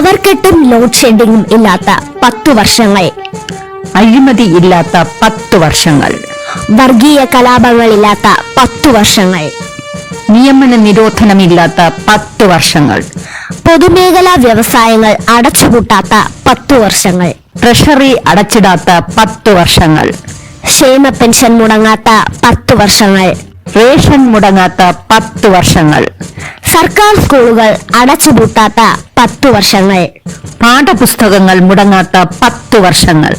Power കട്ടും load ഷെഡിങ്ങും ഇല്ലാത്ത പത്തു വർഷങ്ങൾ. അഴിമതി ഇല്ലാത്ത പത്തു വർഷങ്ങൾ. വർഗീയ കലാപങ്ങൾ ഇല്ലാത്ത പത്തു വർഷങ്ങൾ. നിയമന നിരോധനമില്ലാത്ത പത്തു വർഷങ്ങൾ. പൊതുമേഖലാ വ്യവസായങ്ങൾ അടച്ചുപൂട്ടാത്ത പത്തു വർഷങ്ങൾ. ട്രഷറി അടച്ചിടാത്ത പത്തു വർഷങ്ങൾ. ക്ഷേമ പെൻഷൻ മുടങ്ങാത്ത പത്തു വർഷങ്ങൾ. റേഷൻ മുടങ്ങാത്ത പത്തു വർഷങ്ങൾ. സർക്കാർ സ്കൂളുകൾ അടച്ചുപൂട്ടാത്ത പത്തു വർഷങ്ങൾ. പാഠപുസ്തകങ്ങൾ മുടങ്ങാത്ത പത്തു വർഷങ്ങൾ.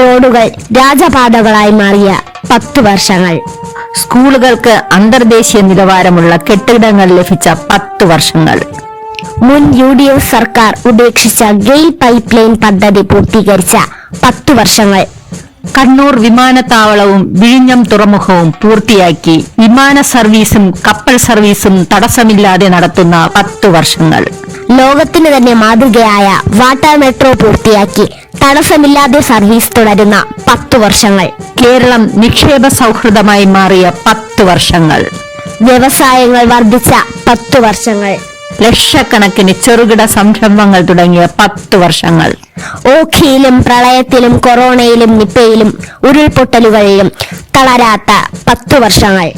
റോഡുകൾ രാജപാതകളായി മാറിയ പത്തു വർഷങ്ങൾ. സ്കൂളുകൾക്ക് അന്തർദേശീയ നിലവാരമുള്ള കെട്ടിടങ്ങൾ ലഭിച്ച പത്തു വർഷങ്ങൾ. മുൻ യു ഡി എഫ് സർക്കാർ ഉപേക്ഷിച്ച ഗെയിൽ പൈപ്പ് ലൈൻ പദ്ധതി പൂർത്തീകരിച്ച പത്തു വർഷങ്ങൾ. കണ്ണൂർ വിമാനത്താവളവും വിഴിഞ്ഞം തുറമുഖവും പൂർത്തിയാക്കി വിമാന സർവീസും കപ്പൽ സർവീസും തടസ്സമില്ലാതെ നടത്തുന്ന പത്തു വർഷങ്ങൾ. ലോകത്തിന് തന്നെ മാതൃകയായ വാട്ടർ മെട്രോ പൂർത്തിയാക്കി തടസ്സമില്ലാതെ സർവീസ് തുടരുന്ന പത്തു വർഷങ്ങൾ. കേരളം നിക്ഷേപ സൗഹൃദമായി മാറിയ പത്ത് വർഷങ്ങൾ. വ്യവസായങ്ങൾ വർദ്ധിച്ച പത്തു വർഷങ്ങൾ. ലക്ഷക്കണക്കിന് ചെറുകിട സംരംഭങ്ങൾ തുടങ്ങിയ പത്ത് വർഷങ്ങൾ. ഓഖിയിലും പ്രളയത്തിലും കൊറോണയിലും നിപ്പയിലും ഉരുൾപൊട്ടലുകളിലും തളരാത്ത പത്ത് വർഷങ്ങൾ.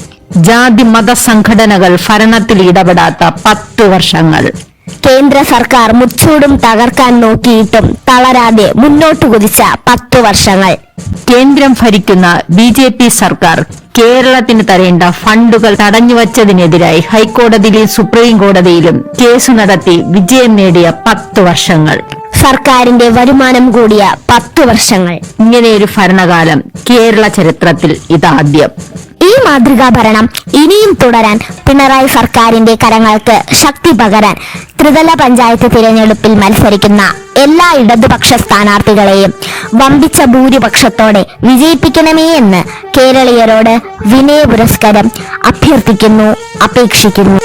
ജാതി മത സംഘടനകൾ ഭരണത്തിൽ ഇടപെടാത്ത പത്ത് വർഷങ്ങൾ. കേന്ദ്ര സർക്കാർ മുച്ചൂടും തകർക്കാൻ നോക്കിയിട്ടും തളരാതെ മുന്നോട്ട് കുതിച്ച പത്ത് വർഷങ്ങൾ. കേന്ദ്രം ഭരിക്കുന്ന ബി ജെ പി സർക്കാർ കേരളത്തിന് തരേണ്ട ഫണ്ടുകൾ തടഞ്ഞുവച്ചതിനെതിരായി ഹൈക്കോടതിയിലും സുപ്രീം കോടതിയിലും കേസ് നടത്തി വിജയം നേടിയ പത്ത് വർഷങ്ങൾ. സർക്കാരിന്റെ വരുമാനം കൂടിയ പത്തു വർഷങ്ങൾ. ഇങ്ങനെയൊരു ഭരണകാലം കേരള ചരിത്രത്തിൽ ഇതാദ്യം. ഈ മാതൃകാ ഭരണം ഇനിയും തുടരാൻ പിണറായി സർക്കാരിന്റെ കരങ്ങൾക്ക് ശക്തി പകരാൻ ത്രിതല പഞ്ചായത്ത് തിരഞ്ഞെടുപ്പിൽ മത്സരിക്കുന്ന എല്ലാ ഇടതുപക്ഷ സ്ഥാനാർത്ഥികളെയും വമ്പിച്ച ഭൂരിപക്ഷത്തോടെ വിജയിപ്പിക്കണമേ എന്ന് കേരളീയരോട് വിനയ പുരസ്കാരം അഭ്യർത്ഥിക്കുന്നു അപേക്ഷിക്കുന്നു.